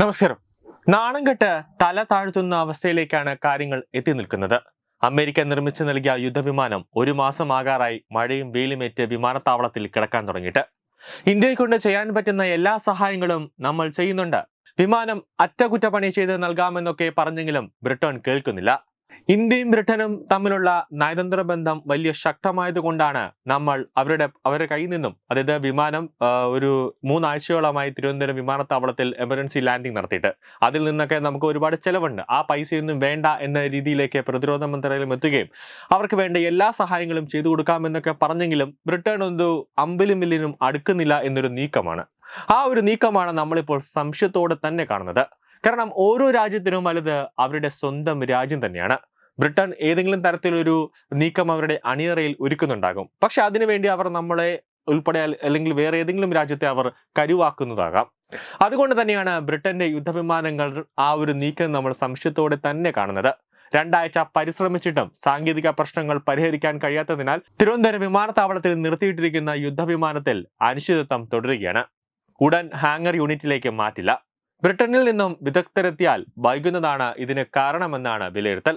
നമസ്കാരം. നാണം കെട്ട് തല താഴ്ത്തുന്ന അവസ്ഥയിലേക്കാണ് കാര്യങ്ങൾ എത്തി നിൽക്കുന്നത്. അമേരിക്ക നിർമ്മിച്ചു നൽകിയ യുദ്ധവിമാനം ഒരു മാസം ആകാറായി മഴയും വെയിലുമേറ്റ് വിമാനത്താവളത്തിൽ കിടക്കാൻ തുടങ്ങിയിട്ട്. ഇന്ത്യയെ കൊണ്ട് ചെയ്യാൻ പറ്റുന്ന എല്ലാ സഹായങ്ങളും നമ്മൾ ചെയ്യുന്നുണ്ട്. വിമാനം അറ്റകുറ്റപ്പണി ചെയ്ത് നൽകാമെന്നൊക്കെ പറഞ്ഞെങ്കിലും ബ്രിട്ടൺ കേൾക്കുന്നില്ല. ഇന്ത്യയും ബ്രിട്ടനും തമ്മിലുള്ള നയതന്ത്ര ബന്ധം വലിയ ശക്തമായതുകൊണ്ടാണ് നമ്മൾ അവരുടെ അവരുടെ കയ്യിൽ നിന്നും അതായത് വിമാനം ഒരു മൂന്നാഴ്ചയോളമായി തിരുവനന്തപുരം വിമാനത്താവളത്തിൽ എമർജൻസി ലാൻഡിംഗ് നടത്തിയിട്ട്. അതിൽ നിന്നൊക്കെ നമുക്ക് ഒരുപാട് ചെലവുണ്ട്. ആ പൈസയൊന്നും വേണ്ട എന്ന രീതിയിലേക്ക് പ്രതിരോധ മന്ത്രാലയം എത്തുകയും അവർക്ക് വേണ്ട എല്ലാ സഹായങ്ങളും ചെയ്തു കൊടുക്കാമെന്നൊക്കെ പറഞ്ഞെങ്കിലും ബ്രിട്ടൻ ഒരു അമ്പലും മില്ലിനും അടുക്കുന്നില്ല എന്നൊരു നീക്കമാണ്. ആ ഒരു നീക്കമാണ് നമ്മളിപ്പോൾ സംശയത്തോടെ തന്നെ കാണുന്നത്. കാരണം ഓരോ രാജ്യത്തിനും വലുത് അവരുടെ സ്വന്തം രാജ്യം തന്നെയാണ്. ബ്രിട്ടൻ ഏതെങ്കിലും തരത്തിലൊരു നീക്കം അവരുടെ അണിയറയിൽ ഒരുക്കുന്നുണ്ടാകും. പക്ഷെ അതിനുവേണ്ടി അവർ നമ്മളെ ഉൾപ്പെടെ അല്ലെങ്കിൽ വേറെ ഏതെങ്കിലും രാജ്യത്തെ അവർ കരുവാക്കുന്നതാകാം. അതുകൊണ്ട് തന്നെയാണ് ബ്രിട്ടന്റെ യുദ്ധവിമാനങ്ങൾ ആ ഒരു നീക്കം നമ്മൾ സംശയത്തോടെ തന്നെ കാണുന്നത്. രണ്ടാഴ്ച പരിശ്രമിച്ചിട്ടും സാങ്കേതിക പ്രശ്നങ്ങൾ പരിഹരിക്കാൻ കഴിയാത്തതിനാൽ തിരുവനന്തപുരം വിമാനത്താവളത്തിൽ നിർത്തിയിട്ടിരിക്കുന്ന യുദ്ധവിമാനത്തിൽ അനിശ്ചിതത്വം തുടരുകയാണ്. ഉടൻ ഹാങ്ങർ യൂണിറ്റിലേക്ക് മാറ്റില്ല. ബ്രിട്ടനിൽ നിന്നും വിദഗ്ധരെത്തിയാൽ വൈകുന്നതാണ് ഇതിന് കാരണമെന്നാണ് വിലയിരുത്തൽ.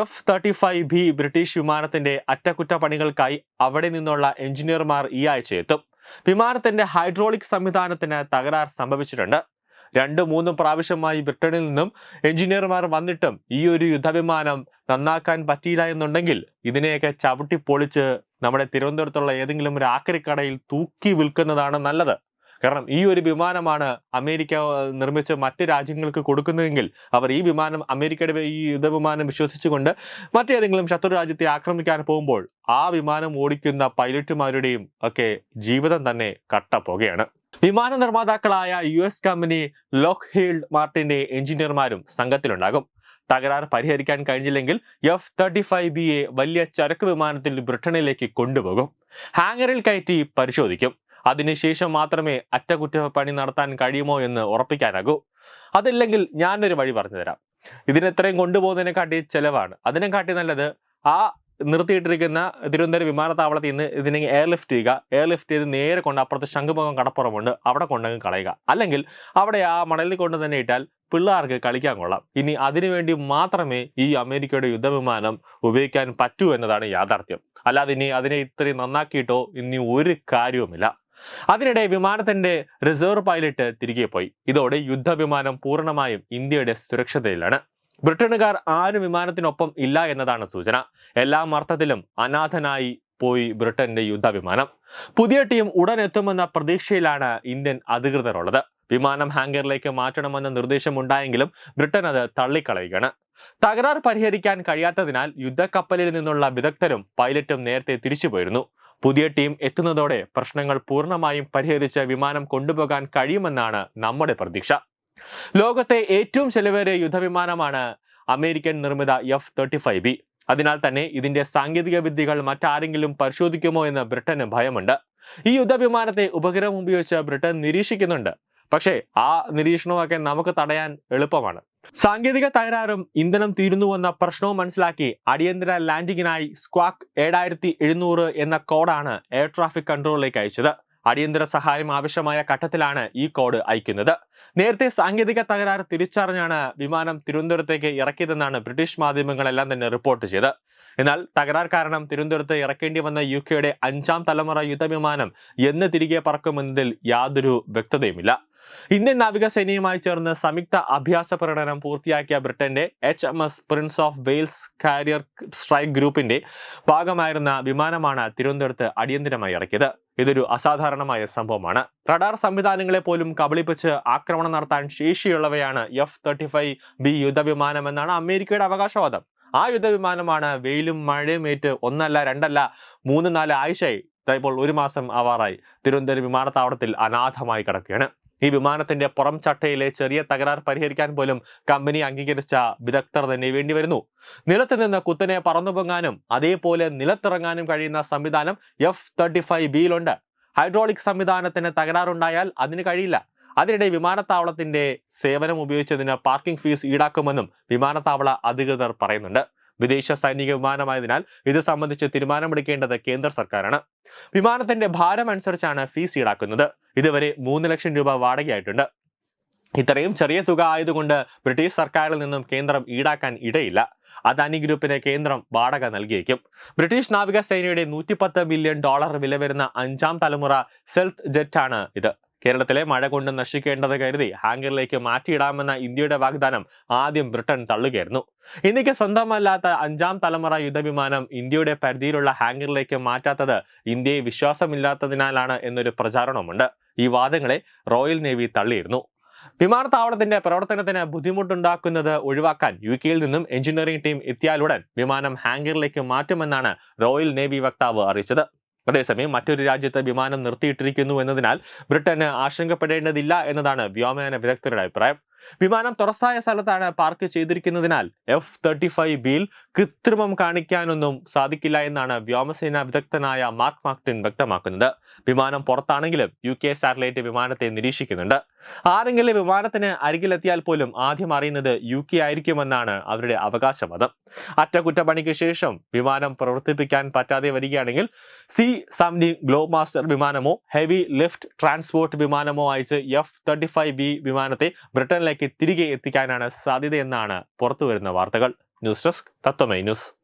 F thirty five B British വിമാനത്തിന്റെ അറ്റകുറ്റപ്പണികൾക്കായി അവിടെ നിന്നുള്ള എഞ്ചിനീയർമാർ ഈ ആഴ്ച എത്തും വിമാനത്തിന്റെ ഹൈഡ്രോളിക് സംവിധാനത്തിന് തകരാർ സംഭവിച്ചിട്ടുണ്ട്. രണ്ട് മൂന്നും പ്രാവശ്യമായി ബ്രിട്ടനിൽ നിന്നും എഞ്ചിനീയർമാർ വന്നിട്ടും ഈ ഒരു യുദ്ധവിമാനം നന്നാക്കാൻ പറ്റിയില്ല എന്നുണ്ടെങ്കിൽ ഇതിനെയൊക്കെ ചവിട്ടി പൊളിച്ച് നമ്മുടെ തിരുവനന്തപുരത്തുള്ള ഏതെങ്കിലും ഒരു ആക്കരിക്കടയിൽ തൂക്കി വിൽക്കുന്നതാണ് നല്ലത്. കാരണം ഈ ഒരു വിമാനമാണ് അമേരിക്ക നിർമ്മിച്ച് മറ്റ് രാജ്യങ്ങൾക്ക് കൊടുക്കുന്നതെങ്കിൽ അവർ ഈ വിമാനം അമേരിക്കയുടെ ഈ യുദ്ധവിമാനം വിശ്വസിച്ചുകൊണ്ട് മറ്റേതെങ്കിലും ശത്രു രാജ്യത്തെ ആക്രമിക്കാൻ പോകുമ്പോൾ ആ വിമാനം ഓടിക്കുന്ന പൈലറ്റുമാരുടെയും ഒക്കെ ജീവിതം തന്നെ കട്ടപ്പുകയാണ്. വിമാന നിർമ്മാതാക്കളായ U S company Lockheed മാർട്ടിന്റെ എഞ്ചിനീയർമാരും സംഘത്തിലുണ്ടാകും. തകരാർ പരിഹരിക്കാൻ കഴിഞ്ഞില്ലെങ്കിൽ എഫ് തേർട്ടി ഫൈവ് ബി എ വലിയ ചരക്ക് വിമാനത്തിൽ ബ്രിട്ടനിലേക്ക് കൊണ്ടുപോകും. ഹാങ്ങറിൽ കയറ്റി പരിശോധിക്കും. അതിനുശേഷം മാത്രമേ അറ്റകുറ്റപ്പണി നടത്താൻ കഴിയുമോ എന്ന് ഉറപ്പിക്കാനാകൂ. അതില്ലെങ്കിൽ ഞാനൊരു വഴി പറഞ്ഞു തരാം. ഇതിനെത്രയും കൊണ്ടുപോകുന്നതിനെക്കാട്ടി ചെലവാണ്. അതിനെക്കാട്ടി നല്ലത് ആ നിർത്തിയിട്ടിരിക്കുന്ന തിരുവനന്തപുരം വിമാനത്താവളത്തിൽ നിന്ന് ഇതിനെ എയർലിഫ്റ്റ് ചെയ്യുക. എയർലിഫ്റ്റ് ചെയ്ത് നേരെ കൊണ്ട് അപ്പുറത്ത് ശംഖുമുഖം കടപ്പുറമുണ്ട്. അവിടെ കൊണ്ടങ്ങ് കളയുക. അല്ലെങ്കിൽ അവിടെ ആ മണലിൽ കൊണ്ട് തന്നെ ഇട്ടാൽ പിള്ളേർക്ക് കളിക്കാൻ കൊള്ളാം. ഇനി അതിനുവേണ്ടി മാത്രമേ ഈ അമേരിക്കയുടെ യുദ്ധവിമാനം ഉപയോഗിക്കാൻ പറ്റൂ എന്നതാണ് യാഥാർത്ഥ്യം. അല്ലാതെ ഇനി അതിനെ ഇത്രയും നന്നാക്കിയിട്ടോ ഇനി ഒരു കാര്യവുമില്ല. അതിനിടെ വിമാനത്തിന്റെ റിസർവ് പൈലറ്റ് തിരികെ പോയി. ഇതോടെ യുദ്ധവിമാനം പൂർണമായും ഇന്ത്യയുടെ സുരക്ഷതയിലാണ്. ബ്രിട്ടനുകാർ ആരും വിമാനത്തിനൊപ്പം ഇല്ല എന്നതാണ് സൂചന. എല്ലാ അർത്ഥത്തിലും അനാഥനായി പോയി ബ്രിട്ടന്റെ യുദ്ധവിമാനം. പുതിയ ടീം ഉടൻ എത്തുമെന്ന പ്രതീക്ഷയിലാണ് ഇന്ത്യൻ അധികൃതരുള്ളത്. വിമാനം ഹാങ്കറിലേക്ക് മാറ്റണമെന്ന നിർദ്ദേശമുണ്ടായെങ്കിലും ബ്രിട്ടൻ അത് തള്ളിക്കളയുകയാണ്. തകരാർ പരിഹരിക്കാൻ കഴിയാത്തതിനാൽ യുദ്ധക്കപ്പലിൽ നിന്നുള്ള വിദഗ്ധരും പൈലറ്റും നേരത്തെ തിരിച്ചുപോയിരുന്നു. പുതിയ ടീം എത്തുന്നതോടെ പ്രശ്നങ്ങൾ പൂർണമായും പരിഹരിച്ച് വിമാനം കൊണ്ടുപോകാൻ കഴിയുമെന്നാണ് നമ്മുടെ പ്രതീക്ഷ. ലോകത്തെ ഏറ്റവും ചെലവേറിയ യുദ്ധവിമാനമാണ് അമേരിക്കൻ നിർമ്മിത എഫ് തേർട്ടി ഫൈവ് ബി. അതിനാൽ തന്നെ ഇതിന്റെ സാങ്കേതിക വിദ്യകൾ മറ്റാരെങ്കിലും പരിശോധിക്കുമോ എന്ന് ബ്രിട്ടന് ഭയമുണ്ട്. ഈ യുദ്ധവിമാനത്തെ ഉപഗ്രഹം ഉപയോഗിച്ച് ബ്രിട്ടൻ നിരീക്ഷിക്കുന്നുണ്ട്. പക്ഷേ ആ നിരീക്ഷണമൊക്കെ നമുക്ക് തടയാൻ എളുപ്പമാണ്. സാങ്കേതിക തകരാറും ഇന്ധനം തീരുന്നുവെന്ന പ്രശ്നവും മനസ്സിലാക്കി അടിയന്തര ലാൻഡിങ്ങിനായി സ്ക്വാക്ക് ഏഴായിരത്തി എഴുന്നൂറ് എന്ന കോഡാണ് എയർ ട്രാഫിക് കൺട്രോളിലേക്ക് അയച്ചത്. അടിയന്തര സഹായം ആവശ്യമായ ഘട്ടത്തിലാണ് ഈ കോഡ് അയക്കുന്നത്. നേരത്തെ സാങ്കേതിക തകരാറ് തിരിച്ചറിഞ്ഞാണ് വിമാനം തിരുവനന്തപുരത്തേക്ക് ഇറക്കിയതെന്നാണ് ബ്രിട്ടീഷ് മാധ്യമങ്ങളെല്ലാം തന്നെ റിപ്പോർട്ട് ചെയ്തത്. എന്നാൽ തകരാർ കാരണം തിരുവനന്തപുരത്ത് ഇറക്കേണ്ടി വന്ന യു കെയുടെ അഞ്ചാം തലമുറ യുദ്ധവിമാനം എന്ന് തിരികെ പറക്കുമെന്നതിൽ യാതൊരു വ്യക്തതയുമില്ല. ഇന്ത്യൻ നാവികസേനയുമായി ചേർന്ന് സംയുക്ത അഭ്യാസ പ്രകടനം പൂർത്തിയാക്കിയ ബ്രിട്ടന്റെ H M S prince of Wales carrier strike ഗ്രൂപ്പിന്റെ ഭാഗമായിരുന്ന വിമാനമാണ് തിരുവനന്തപുരത്ത് അടിയന്തരമായി ഇറക്കിയത്. ഇതൊരു അസാധാരണമായ സംഭവമാണ്. റഡാർ സംവിധാനങ്ങളെ പോലും കബളിപ്പിച്ച് ആക്രമണം നടത്താൻ ശേഷിയുള്ളവയാണ് എഫ് തേർട്ടി ഫൈവ് ബി യുദ്ധവിമാനം എന്നാണ് അമേരിക്കയുടെ അവകാശവാദം. ആ യുദ്ധവിമാനമാണ് വെയിലും മഴയും ഏറ്റ് ഒന്നല്ല രണ്ടല്ല മൂന്ന് നാല് ആഴ്ചയായി. ഇപ്പോൾ ഒരു മാസം ആവാറായി. തിരുവനന്തപുരം വിമാനത്താവളത്തിൽ അനാഥമായി കിടക്കുകയാണ്. ഈ വിമാനത്തിന്റെ പുറം ചട്ടയിലെ ചെറിയ തകരാർ പരിഹരിക്കാൻ പോലും കമ്പനി അംഗീകരിച്ച വിദഗ്ധർ തന്നെ വേണ്ടി വരുന്നു. നിലത്ത് നിന്ന് കുത്തനെ പറന്നുപൊങ്ങാനും അതേപോലെ നിലത്തിറങ്ങാനും കഴിയുന്ന സംവിധാനം എഫ് തേർട്ടി ഫൈവ് ബിയിലുണ്ട്. ഹൈഡ്രോളിക് സംവിധാനത്തിന് തകരാറുണ്ടായാൽ അതിന് കഴിയില്ല. അതിനിടെ വിമാനത്താവളത്തിന്റെ സേവനം ഉപയോഗിച്ചതിന് പാർക്കിംഗ് ഫീസ് ഈടാക്കുമെന്നും വിമാനത്താവള അധികൃതർ പറയുന്നുണ്ട്. വിദേശ സൈനിക വിമാനമായതിനാൽ ഇത് സംബന്ധിച്ച് തീരുമാനമെടുക്കേണ്ടത് കേന്ദ്ര സർക്കാരാണ്. വിമാനത്തിന്റെ ഭാരം അനുസരിച്ചാണ് ഫീസ് ഈടാക്കുന്നത്. ഇതുവരെ മൂന്ന് ലക്ഷം രൂപ വാടകയായിട്ടുണ്ട്. ഇത്രയും ചെറിയ തുക ആയതുകൊണ്ട് ബ്രിട്ടീഷ് സർക്കാരിൽ നിന്നും കേന്ദ്രം ഈടാക്കാൻ ഇടയില്ല. അദാനി ഗ്രൂപ്പിന് കേന്ദ്രം വാടക നൽകിയേക്കും. ബ്രിട്ടീഷ് നാവിക നാവികസേനയുടെ നൂറ്റിപ്പത്ത് ബില്യൺ ഡോളർ വില വരുന്ന അഞ്ചാം തലമുറ സെൽത്ത് ജെറ്റാണ് ഇത്. കേരളത്തിലെ മഴ കൊണ്ട് നശിക്കേണ്ടത് കരുതി ഹാങ്കറിലേക്ക് മാറ്റിയിടാമെന്ന ഇന്ത്യയുടെ വാഗ്ദാനം ആദ്യം ബ്രിട്ടൻ തള്ളുകയായിരുന്നു. ഇന്ത്യയ്ക്ക് സ്വന്തമല്ലാത്ത അഞ്ചാം തലമുറ യുദ്ധവിമാനം ഇന്ത്യയുടെ പരിധിയിലുള്ള ഹാങ്കറിലേക്ക് മാറ്റാത്തത് ഇന്ത്യയെ വിശ്വാസമില്ലാത്തതിനാലാണ് എന്നൊരു പ്രചാരണമുണ്ട് ഈ വാദങ്ങളെ റോയൽ നേവി തള്ളിയിരുന്നു. വിമാനത്താവളത്തിന്റെ പ്രവർത്തനത്തിന് ബുദ്ധിമുട്ടുണ്ടാക്കുന്നത് ഒഴിവാക്കാൻ യു കെയിൽ നിന്നും എഞ്ചിനീയറിംഗ് ടീം എത്തിയാലുടൻ വിമാനം ഹാങ്കറിലേക്ക് മാറ്റുമെന്നാണ് റോയൽ നേവി വക്താവ് അറിയിച്ചത്. അതേസമയം മറ്റൊരു രാജ്യത്ത് വിമാനം നിർത്തിയിട്ടിരിക്കുന്നു എന്നതിനാൽ ബ്രിട്ടന് ആശങ്കപ്പെടേണ്ടതില്ല എന്നതാണ് വ്യോമയാന വിദഗ്ധരുടെ അഭിപ്രായം. വിമാനം തുറസായ സ്ഥലത്താണ് പാർക്ക് ചെയ്തിരിക്കുന്നതിനാൽ എഫ് തേർട്ടി ഫൈവ് ബിയിൽ കൃത്രിമം കാണിക്കാനൊന്നും സാധിക്കില്ല എന്നാണ് വ്യോമസേന വിദഗ്ധനായ മാർക്ക് മാർട്ടിൻ വ്യക്തമാക്കുന്നത്. വിമാനം പുറത്താണെങ്കിലും യു കെ സാറ്റലൈറ്റ് വിമാനത്തെ നിരീക്ഷിക്കുന്നുണ്ട്. ആരെങ്കിലും വിമാനത്തിന് അരികിലെത്തിയാൽ പോലും ആദ്യം അറിയുന്നത് യു കെ ആയിരിക്കുമെന്നാണ് അവരുടെ അവകാശവാദം അറ്റകുറ്റപ്പണിക്ക് ശേഷം വിമാനം പ്രവർത്തിപ്പിക്കാൻ പറ്റാതെ വരികയാണെങ്കിൽ സി സംനി ഗ്ലോ മാസ്റ്റർ വിമാനമോ ഹെവി ലിഫ്റ്റ് ട്രാൻസ്പോർട്ട് വിമാനമോ അയച്ച് എഫ് തേർട്ടി ഫൈവ് ബി വിമാനത്തെ ബ്രിട്ടനിലേക്ക് തിരികെ എത്തിക്കാനാണ് സാധ്യതയെന്നാണ് പുറത്തുവരുന്ന വാർത്തകൾ. News desk Tatwamayi news.